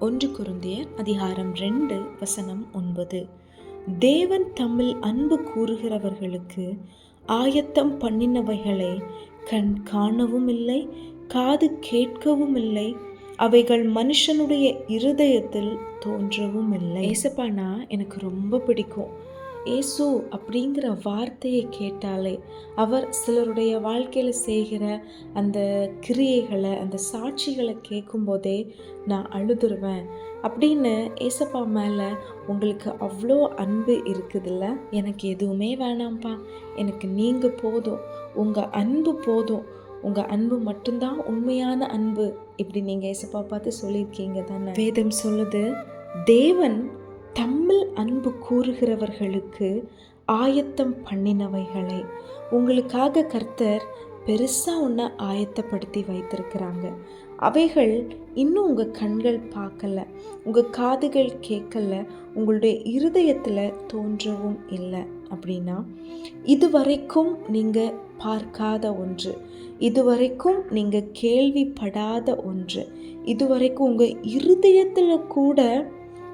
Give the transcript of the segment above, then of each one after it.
ஒன்று குருந்திய அதிகாரம் ரெண்டு வசனம் ஒன்பது. தேவன் தமிழ் அன்பு கூறுகிறவர்களுக்கு ஆயத்தம் பண்ணினவைகளை கண் காணவும் இல்லை காது கேட்கவும் இல்லை அவைகள் மனுஷனுடைய இருதயத்தில் தோன்றவும் இல்லை ஏசப்பானா எனக்கு ரொம்ப பிடிக்கும். ஏசு அப்படிங்கிற வார்த்தையை கேட்டாலே அவர் சிலருடைய வாழ்க்கையில் செய்கிற அந்த கிரியைகளை அந்த சாட்சிகளை கேட்கும்போதே நான் அழுதுருவேன். அப்படின்னு ஏசப்பா மேலே உங்களுக்கு அவ்வளோ அன்பு இருக்குதுல்ல? எனக்கு எதுவுமே வேணாம்ப்பா. எனக்கு நீங்கள் போதும். உங்கள் அன்பு போதும். உங்கள் அன்பு மட்டும்தான் உண்மையான அன்பு. இப்படி நீங்கள் ஏசப்பா பார்த்து சொல்லியிருக்கீங்க தானே? வேதம் சொல்லுது தேவன் தம்மில் அன்பு கூறுகிறவர்களுக்கு ஆயத்தம் பண்ணினவைகளை. உங்களுக்காக கர்த்தர் பெருசாக ஒன்று ஆயத்தப்படுத்தி வைத்திருக்கிறாங்க. அவைகள் இன்னும் உங்கள் கண்கள் பார்க்கல. உங்கள் காதுகள் கேட்கல. உங்களுடைய இருதயத்தில் தோன்றவும் இல்லை அப்படின்னா இதுவரைக்கும் நீங்கள் பார்க்காத ஒன்று. இதுவரைக்கும் நீங்கள் கேள்விப்படாத ஒன்று. இதுவரைக்கும் உங்கள் இருதயத்தில் கூட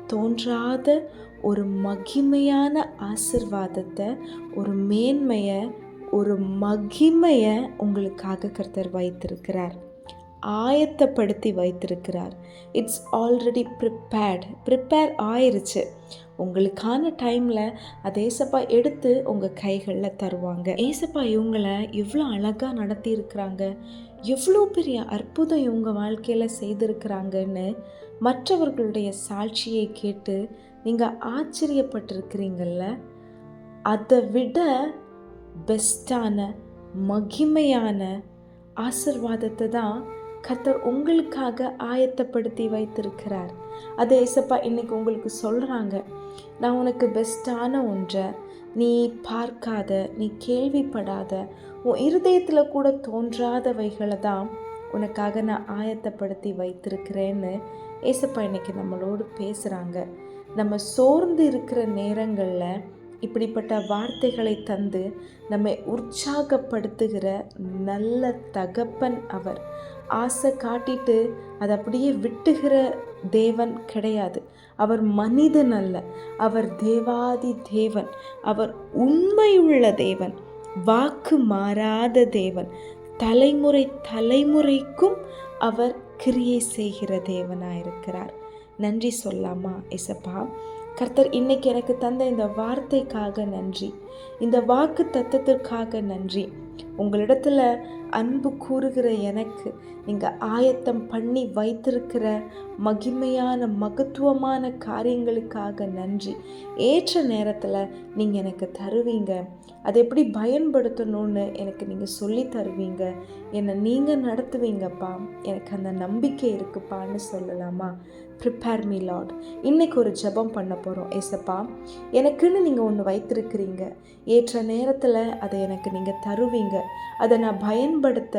தோன்றாத ஒரு மகிமையான ஆசிர்வாதத்தை ஒரு மேன்மையை ஒரு மகிமையை உங்களுக்காக கர்த்தர் வைத்திருக்கிறார். ஆயத்தப்படுத்தி வைத்திருக்கிறார். இட்ஸ் ஆல்ரெடி ப்ரிப்பேர்ட் ப்ரிப்பேர் ஆயிருச்சு. உங்களுக்கான டைமில் அதை ஏசப்பா எடுத்து உங்கள் கைகளில் தருவாங்க. ஏசப்பா இவங்களை எவ்வளோ அழகாக நடத்தியிருக்கிறாங்க. எவ்வளோ பெரிய அற்புதம் இவங்க வாழ்க்கையில் செய்திருக்கிறாங்கன்னு மற்றவர்களுடைய சாட்சியை கேட்டு நீங்கள் ஆச்சரியப்பட்டிருக்கிறீங்கள அதை விட பெஸ்ட்டான மகிமையான ஆசிர்வாதத்தை தான் கத்தர் உங்களுக்காக ஆயத்தப்படுத்தி வைத்திருக்கிறார். அதை இசப்பா இன்னைக்கு உங்களுக்கு சொல்கிறாங்க நான் உனக்கு பெஸ்ட்டான ஒன்றை நீ பார்க்காத நீ கேள்விப்படாத உன் இருதயத்தில் கூட தோன்றாதவைகளை தான் உனக்காக நான் ஆயத்தப்படுத்தி வைத்திருக்கிறேன்னு ஏசப்பா இன்னைக்கு நம்மளோடு பேசுகிறாங்க நம்ம சோர்ந்து இருக்கிற நேரங்களில் இப்படிப்பட்ட வார்த்தைகளை தந்து நம்மை உற்சாகப்படுத்துகிற நல்ல தகப்பன் அவர். ஆசை காட்டிட்டு அதை அப்படியே விட்டுகிற தேவன் கிடையாது. அவர் மனிதன் அல்ல. அவர் தேவாதி தேவன். அவர் உண்மையுள்ள தேவன். வாக்கு மாறாத தேவன். தலைமுறை தலைமுறைக்கும் அவர் கிரியை செய்கிற தேவனாயிருக்கிறார். நன்றி சொல்லாமா இசப்பா கர்த்தர் இன்னைக்கு எனக்கு தந்த இந்த வார்த்தைக்காக நன்றி. இந்த வாக்கு தத்துவத்திற்காக நன்றி. உங்களிடத்துல அன்பு கூறுகிற எனக்கு நீங்கள் ஆயத்தம் பண்ணி வைத்திருக்கிற மகிமையான மகத்துவமான காரியங்களுக்காக நன்றி. ஏற்ற நேரத்தில் நீங்கள் எனக்கு தருவீங்க. அதை எப்படி பயன்படுத்தணும்னு எனக்கு நீங்கள் சொல்லி தருவீங்க. என்னை நீங்கள் நடத்துவீங்கப்பா. எனக்கு அந்த நம்பிக்கை இருக்குப்பான்னு சொல்லலாமா? ப்ரிப்பேர் மீ லாட் இன்றைக்கி ஒரு ஜெபம் பண்ண போகிறோம் ஏசப்பா எனக்குன்னு நீங்கள் ஒன்று வைத்திருக்கிறீங்க. ஏற்ற நேரத்தில் அதை எனக்கு நீங்கள் தருவீங்க. அதை நான் பயன்படுத்த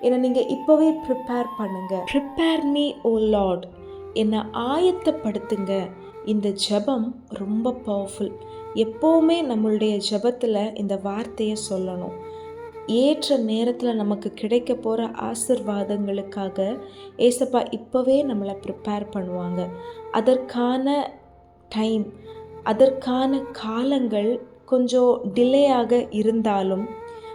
என்னை நீங்கள் இப்போவே ப்ரிப்பேர் பண்ணுங்கள் ப்ரிப்பேர் மீ ஓ லார்ட் என்னை ஆயத்தப்படுத்துங்க. இந்த ஜெபம் ரொம்ப பவர்ஃபுல் எப்போவுமே நம்மளுடைய ஜெபத்தில் இந்த வார்த்தையை சொல்லணும். ஏற்ற நேரத்தில் நமக்கு கிடைக்க போகிற ஆசிர்வாதங்களுக்காக ஏசப்பா இப்போவே நம்மளை ப்ரிப்பேர் பண்ணுவாங்க. அதற்கான டைம் அதற்கான காலங்கள் கொஞ்சம் டிலேயாக இருந்தாலும்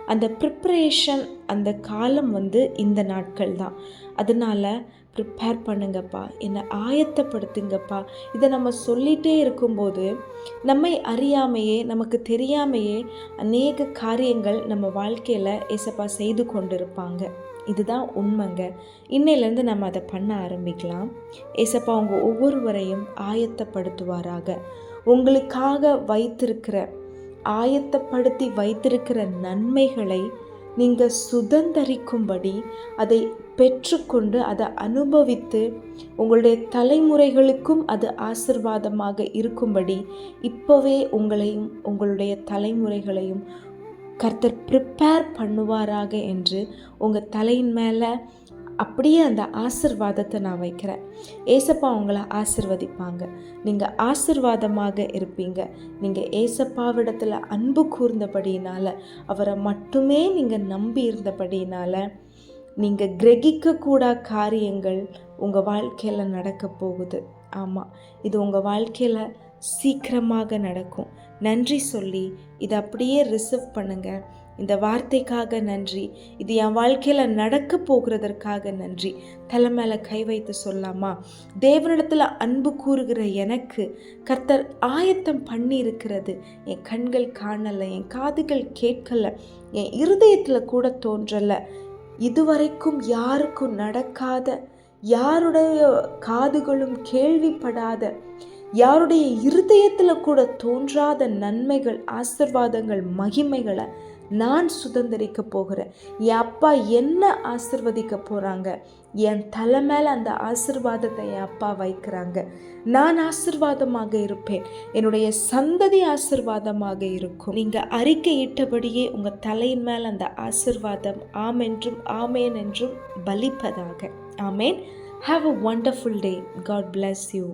அந்த ப்ரிப்ரேஷன் அந்த காலம் வந்து இந்த நாட்கள் தான் அதனால் ப்ரிப்பேர் பண்ணுங்கப்பா. என்னை ஆயத்தப்படுத்துங்கப்பா. இதை நம்ம சொல்லிகிட்டே இருக்கும்போது நம்மை அறியாமையே நமக்கு தெரியாமையே அநேக காரியங்கள் நம்ம வாழ்க்கையில் ஏசப்பா செய்து கொண்டிருப்பாங்க. இதுதான் உண்மைங்க. இன்னையிலேருந்து நம்ம அதை பண்ண ஆரம்பிக்கலாம். ஏசப்பா அவங்க ஒவ்வொருவரையும் ஆயத்தப்படுத்துவாராக. உங்களுக்காக வைத்திருக்கிற ஆயத்தப்படுத்தி வைத்திருக்கிற நன்மைகளை நீங்கள் சுதந்தரிக்கும்படி அதை பெற்றுக்கொண்டு அதை அனுபவித்து உங்களுடைய தலைமுறைகளுக்கும் அது ஆசிர்வாதமாக இருக்கும்படி இப்போவே உங்களையும் உங்களுடைய தலைமுறைகளையும் கர்த்தர் ப்ரிப்பேர் பண்ணுவாராக என்று உங்கள் தலையின் மேலே அப்படியே அந்த ஆசிர்வாதத்தை நான் வைக்கிறேன். ஏசப்பா உங்களை ஆசிர்வதிப்பாங்க. நீங்கள் ஆசிர்வாதமாக இருப்பீங்க. நீங்கள் ஏசப்பாவிடத்தில் அன்பு கூர்ந்தபடியினால் அவரை மட்டுமே நீங்கள் நம்பி இருந்தபடியினால் நீங்கள் கிரகிக்கக்கூடா காரியங்கள் உங்கள் வாழ்க்கையில் நடக்க போகுது. ஆமாம் இது உங்கள் வாழ்க்கையில் சீக்கிரமாக நடக்கும். நன்றி சொல்லி இதை அப்படியே ரிசர்வ் பண்ணுங்கள் இந்த வார்த்தைக்காக நன்றி. இது என் வாழ்க்கையில் நடக்க போகிறதற்காக நன்றி. தலை மேலே கை வைத்து சொல்லாமா தேவனிடத்தில் அன்பு கூறுகிற எனக்கு கர்த்தர் ஆயத்தம் பண்ணி இருக்கிறது என் கண்கள் காணலை என் காதுகள் கேட்கலை என் இருதயத்தில் கூட தோன்றலை. இதுவரைக்கும் யாருக்கும் நடக்காத யாருடைய காதுகளும் கேள்விப்படாத யாருடைய இருதயத்தில் கூட தோன்றாத நன்மைகள் ஆசிர்வாதங்கள் மகிமைகளை நான் சுதந்திரிக்க போகிறேன். என் அப்பா என்ன ஆசிர்வதிக்க போகிறாங்க என் தலை மேலே அந்த ஆசிர்வாதத்தை என் அப்பா வைக்கிறாங்க. நான் ஆசிர்வாதமாக இருப்பேன். என்னுடைய சந்ததி ஆசிர்வாதமாக இருக்கும். நீங்கள் அறிக்கையிட்டபடியே உங்கள் தலையின் மேல் அந்த ஆசிர்வாதம் ஆம் என்றும் ஆமேன் என்றும் பலிப்பதாக. ஆமேன். Have a wonderful day God bless you